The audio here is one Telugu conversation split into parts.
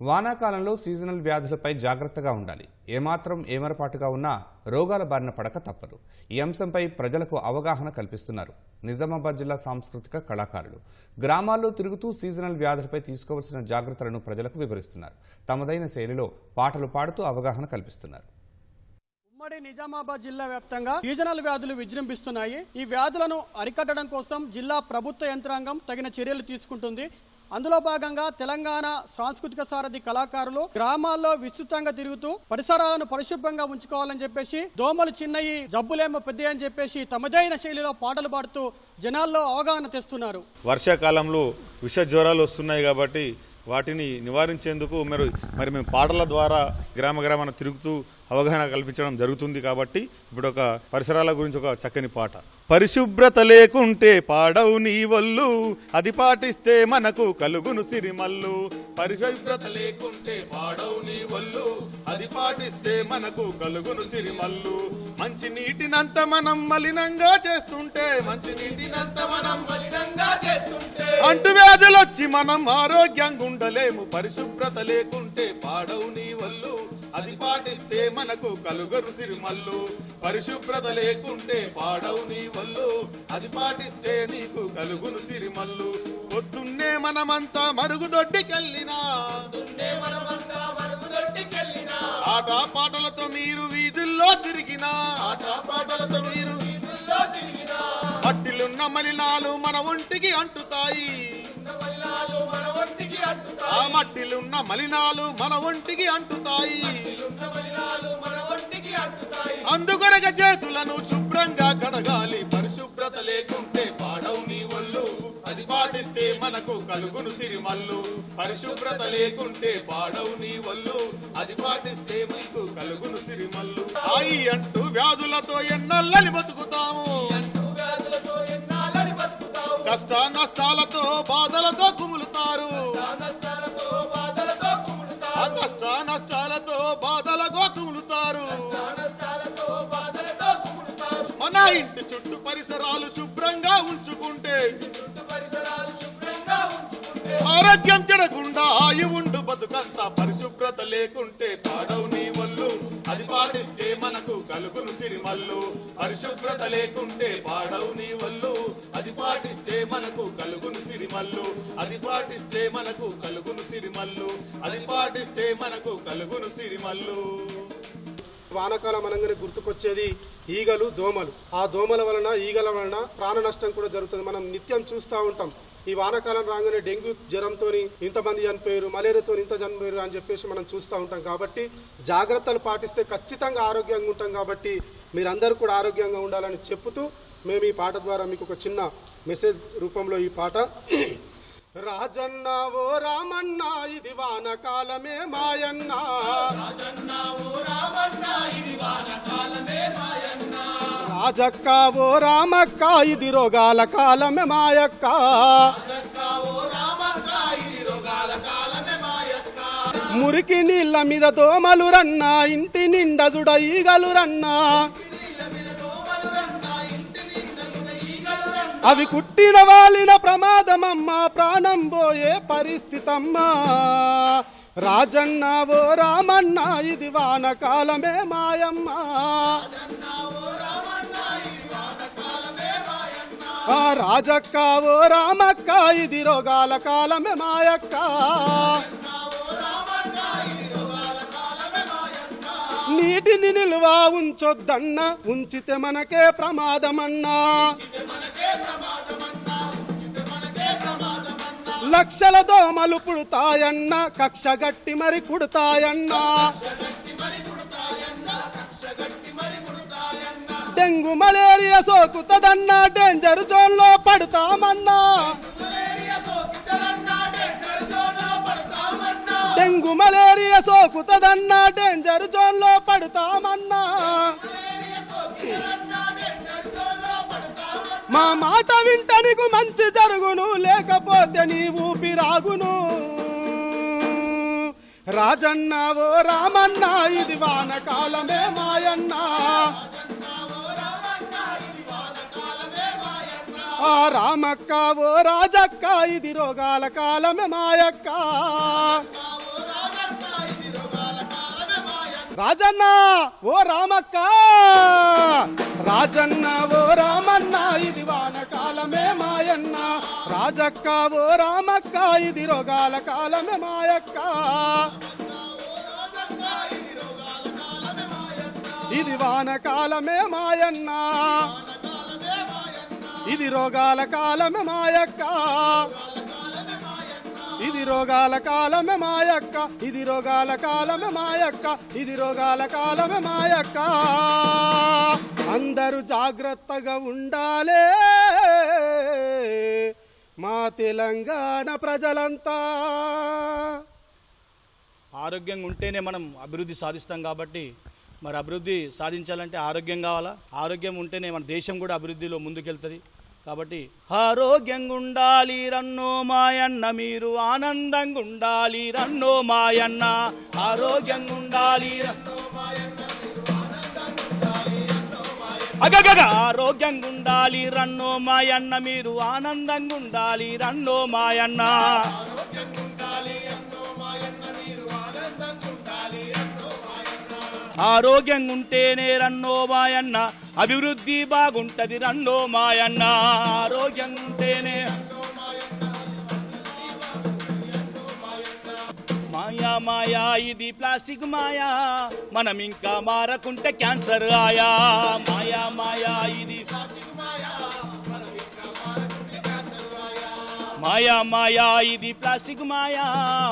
వానాకాలంలో సీజనల్ వ్యాధులపై జాగ్రత్తగా ఉండాలి. ఏమాత్రం ఏమరపాటుగా ఉన్నా రోగాల బారిన పడక తప్పదు. ఈ అంశంపై ప్రజలకు అవగాహన కల్పిస్తున్నారు నిజామాబాద్ జిల్లా సాంస్కృతిక కళాకారులు. గ్రామాల్లో తిరుగుతూ సీజనల్ వ్యాధులపై తీసుకోవాల్సిన జాగ్రత్తలను ప్రజలకు వివరిస్తున్నారు. తమదైన శైలిలో పాటలు పాడుతూ అవగాహన కల్పిస్తున్నారు. ఉమ్మడి నిజామాబాద్ జిల్లా వ్యాప్తంగా సీజనల్ వ్యాధులు విజృంభిస్తున్నాయి. ఈ వ్యాధులను అరికట్టడం కోసం జిల్లా ప్రభుత్వ యంత్రాంగం తగిన చర్యలు తీసుకుంటుంది. అందులో భాగంగా తెలంగాణ సాంస్కృతిక సారథి కళాకారులు గ్రామాల్లో విస్తృతంగా తిరుగుతూ పరిసరాలను పరిశుభ్రంగా ఉంచుకోవాలని చెప్పేసి దోమలు చిన్నయి జబ్బులేమో పెద్ద అని చెప్పేసి తమదైన శైలిలో పాటలు పాడుతూ జనాల్లో అవగాహన తెస్తున్నారు. వర్షాకాలంలో విష జ్వరాలు వస్తున్నాయి కాబట్టి వాటిని నివారించేందుకు మరి మరి మేము పాటల ద్వారా గ్రామ గ్రామాన తిరుగుతూ అవగాహన కల్పించడం జరుగుతుంది కాబట్టి ఇప్పుడు ఒక పరిసరాల గురించి ఒక చక్కని పాట. పరిశుభ్రత లేకుంటే పాడవు నీ వల్లు అది పాటిస్తే మనకు కలుగును సిరిమల్లు. పరిశుభ్రత లేకుంటే పాడవు నీ వల్లు అది పాటిస్తే మనకు కలుగును సిరిమల్లు. మంచి నీటినంత మనం మలినంగా చేస్తుంటే మంచి నీటినంత మనం అంటు వ్యాధులు వచ్చి మనం ఆరోగ్యంగా ఉండలేము పరిశుభ్రత లేకుంటే పాడవు నీ వల్లు అది పాటిస్తే మనకు కలుగరు సిరిమల్లు. పరిశుభ్రత లేకుంటే పాడవు నీ వల్లు. అది పాటిస్తే నీకు కలుగును సిరిమల్లు. పొద్దున్నే మనమంతా మరుగుదొడ్డికెళ్ళినా ఆట పాటలతో మీరు వీధుల్లో తిరిగినా. ఆట పాటలతో మీరు మట్టిలున్న మలినాలు మన ఒంటికి అంటుతాయి. ఆ మట్టిలున్న మలినాలు మన ఒంటికి అంటుతాయి. అందుకొనక చేతులను శుభ్రంగా కడగాలి. పరిశుభ్రత లేకుంటే పాడవు నీ వల్లు అది పాటిస్తే మనకు కలుగును సిరిమల్లు. పరిశుభ్రత లేకుంటే పాడవు నీ వల్లు అది పాటిస్తే మీకు కలుగును సిరిమల్లు. ఆయి అంటూ వ్యాధులతో ఎన్నల్లని బతుకుతా. చుట్టూ పరిసరాలు శుభ్రంగా ఉంచుకుంటే ఆరోగ్యం చెడకుండా ఆయు ఉండు బతుకంతా పరిశుభ్రత లేకుంటే పాడవు నీ వల్లు అది పాటిస్తే మనకు కలుగును సిరిమల్లు. పరిశుభ్రత లేకుంటే పాడవు నీ వల్లు అది పాటిస్తే మనకు కలుగును సిరిమల్లు. అది పాటిస్తే మనకు కలుగును సిరిమల్లు. అది పాటిస్తే మనకు కలుగును సిరిమల్లు. వానకాలం అనగానే గుర్తుకొచ్చేది ఈగలు దోమలు. ఆ దోమల వలన ఈగల వలన ప్రాణ నష్టం కూడా జరుగుతుంది. మనం నిత్యం చూస్తూ ఉంటాం. ఈ వానాకాలం రాగానే డెంగ్యూ జ్వరంతో ఇంతమంది చనిపోయారు మలేరియాతో ఇంత చనిపోయారు అని చెప్పేసి మనం చూస్తూ ఉంటాం. కాబట్టి జాగ్రత్తలు పాటిస్తే ఖచ్చితంగా ఆరోగ్యంగా ఉంటాం కాబట్టి మీరందరూ కూడా ఆరోగ్యంగా ఉండాలని చెప్తూ మేము ఈ పాట ద్వారా మీకు ఒక చిన్న మెసేజ్ రూపంలో ఈ పాట రాజన్న ఓ రామన్న ఇది వానకాలమే మాయన్న. రాజక్క ఓ రామక్క ఇది రోగాల కాలమే మాయక్క. మురికి నీళ్ళ మీద దోమలు రన్నా ఇంటి నిండా జుడ ఈగలు రన్నా. అవి కుట్టిన వాలిన ప్రమాదమమ్మా ప్రాణం పోయే పరిస్థితమ్మా. రాజన్న ఓ రామన్న ఇది వానకాలమే మాయమ్మా. ఆ రాజక్క ఓ రామక్క ఇది రోగాల కాలమే మాయక్క. నీటిని నిలువ ఉంచొద్దన్న ఉంచితే మనకే ప్రమాదమన్నా. లక్షల దోమలు పుడతాయన్న కక్ష గట్టి మరి కుడతాయన్నా. డెంగు మలేరియా సోకుతదన్నా డేంజర్ జోన్లో పడతామన్నా. డెంగు మలేరియా సోకుతదన్నా డేంజర్ జోన్లో పడతామన్నా. మా మాట వింట నీకు మంచి జరుగును లేకపోతే నీ ఊపిరాగును రాజన్న ఓ రామన్న ఇది వానకాలమే మాయన్న. ఆ రామక్క ఓ రాజక్క ఇది రోగాల కాలమే మాయక్క. రాజన్న ఓ రామక్క! రాజన్న ఓ రామన్న ఇది వానకాలమే మాయన్న. రాజక్క ఓ రామక్క ఇది రోగాల కాలమే మాయక్క. ఇది వానకాలమే మాయన్న. ఇది రోగాల కాలమే మాయక్క. రోగాల కాలమే మాయక్క ఇది రోగాల కాలమే మాయక్క ఇది రోగాల కాలమే మాయక్క. అందరూ జాగ్రత్తగా ఉండాలే. మా తెలంగాణ ప్రజలంతా ఆరోగ్యంగా ఉంటేనే మనం అభివృద్ధి సాధిస్తాం కాబట్టి మరి అభివృద్ధి సాధించాలంటే ఆరోగ్యం కావాలా? ఆరోగ్యం ఉంటేనే మన దేశం కూడా అభివృద్ధిలో ముందుకెళ్తుంది. కాబట్టి ఆరోగ్యంగా ఉండాలి రన్నో మాయన్న మీరు ఆనందంగా ఉండాలి రన్నో మాయన్న ఆరోగ్యంగా ఉండాలి అగగగ! ఆరోగ్యంగా ఉండాలి రన్నో మాయన్న మీరు ఆనందంగా ఉండాలి రన్నో మాయన్న. ఆరోగ్యంగా ఉంటేనే రన్నో మాయన్న అభివృద్ధి బాగుంటది రన్నో మాయన్న ఆరోగ్యంగా ఉంటేనే మాయా మాయా ఇది ప్లాస్టిక్ మాయా. మనం ఇంకా మారకుంటే క్యాన్సర్ ఆయా. మాయా మాయా ఇది మాయా. మాయా ఇది ప్లాస్టిక్ మాయా.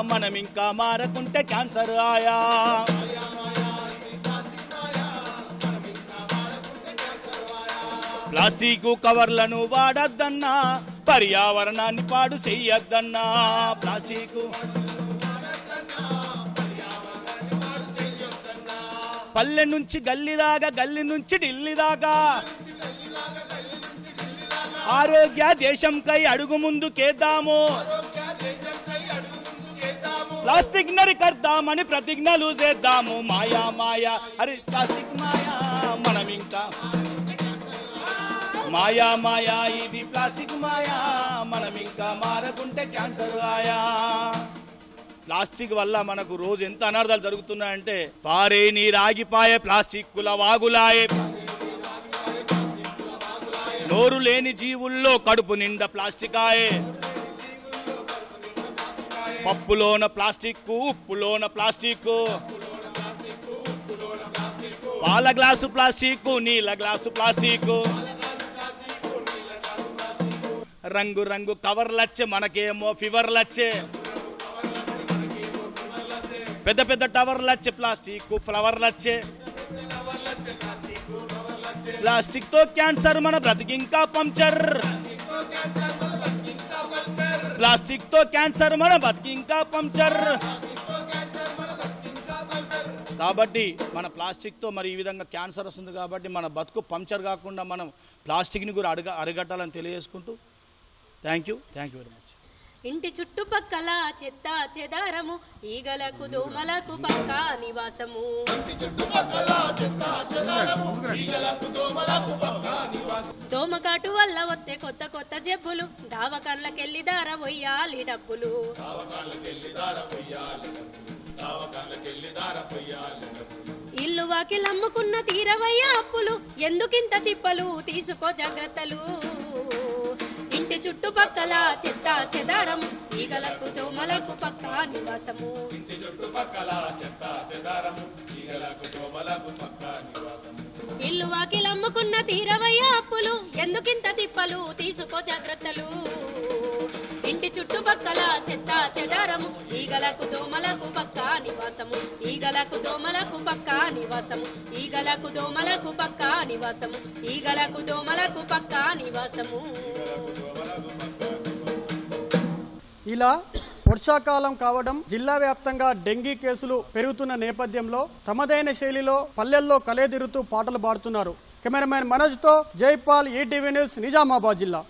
మనం ఇంకా మారకుంటే క్యాన్సర్ ఆయా. ప్లాస్టిక్ కవర్లను వాడద్దన్నా పర్యావరణాన్ని పాడు చెయ్యొద్దన్నా. ప్లాస్టిక్ పల్లె నుంచి గల్లి దాకా గల్లి నుంచి ఢిల్లీ దాకా. ఆరోగ్య దేశంకై అడుగు ముందుకేద్దాము ప్లాస్టిక్ నరికర్దామని ప్రతిజ్ఞలు చేద్దాము. మాయా మాయా. అరే ప్లాస్టిక్ మాయా మనం ఇంకా మాయా మాయా ఇది ప్లాస్టిక్ మాయా. మనం ఇంకా మారకుంటే క్యాన్సర్ ఆయా ప్లాస్టిక్ వల్ల మనకు రోజు ఎంత అనర్థాలు జరుగుతున్నాయంటే పారే నీ రాగిపాయే ప్లాస్టిక్ కుల వాగులాయే. నోరు లేని జీవుల్లో కడుపు నిండా ప్లాస్టిక్ ఆయే పప్పులోన ప్లాస్టిక్ ఉప్పులోన ప్లాస్టిక్ పాల గ్లాసు ప్లాస్టిక్ నీళ్ళ గ్లాసు ప్లాస్టిక్ రంగు రంగు కవర్లచ్చే మనకేమో ఫీవర్లచ్చే పెద్ద పెద్ద టవర్లు వచ్చే ప్లాస్టిక్ ఫ్లవర్లు వచ్చే ప్లాస్టిక్తో క్యాన్సర్ మన బ్రతికింకా పంచర్ ప్లాస్టిక్తో క్యాన్సర్ మన బతికింకా పంచర్ కాబట్టి మన ప్లాస్టిక్తో మరి ఈ విధంగా క్యాన్సర్ వస్తుంది కాబట్టి మన బతుకు పంచర్ కాకుండా మనం ప్లాస్టిక్ని కూడా అడగ అరిగట్టాలని తెలియజేసుకుంటూ thank you thank you very much ఇంటి చుట్టుపక్కల చెత్త చెదారము ఈగలకు దోమలకు పక్క నివాసము. దోమకాటు వల్ల వస్తే కొత్త కొత్త జబ్బులు దావకాన్లకెళ్ళి దార వయ్యాలి డబ్బులు. ఇల్లు వాకిలు అమ్ముకున్న తీరవయ్య అప్పులు ఎందుకింత తిప్పలు తీసుకో జాగ్రత్తలు. ఇంటి చుట్టుపక్కల చెత్త చెదారము ఈగలకు దోమలకు పక్క నివాసము. ఇల్లు వాకిలు అమ్ముకున్న తీరవయ్య అప్పులు ఎందుకింత తిప్పలు తీసుకో జాగ్రత్తలు? ఇంటి చుట్టుపక్కల చెత్త చెదారము ఈగలకు దోమలకు పక్క నివాసము. ఈగలకు దోమలకు పక్క నివాసము. ఈగలకు దోమలకు పక్క నివాసము. ఈగలకు దోమలకు పక్క నివాసము. ఇలా వర్షాకాలం కావడం జిల్లా వ్యాప్తంగా డెంగీ కేసులు పెరుగుతున్న నేపథ్యంలో తమదైన శైలిలో పల్లెల్లో కలేదిరుతూ పాటలు పాడుతున్నారు. కెమెరామెన్ మనోజ్తో జైపాల్ ఈటీవీ న్యూస్ నిజామాబాద్ జిల్లా.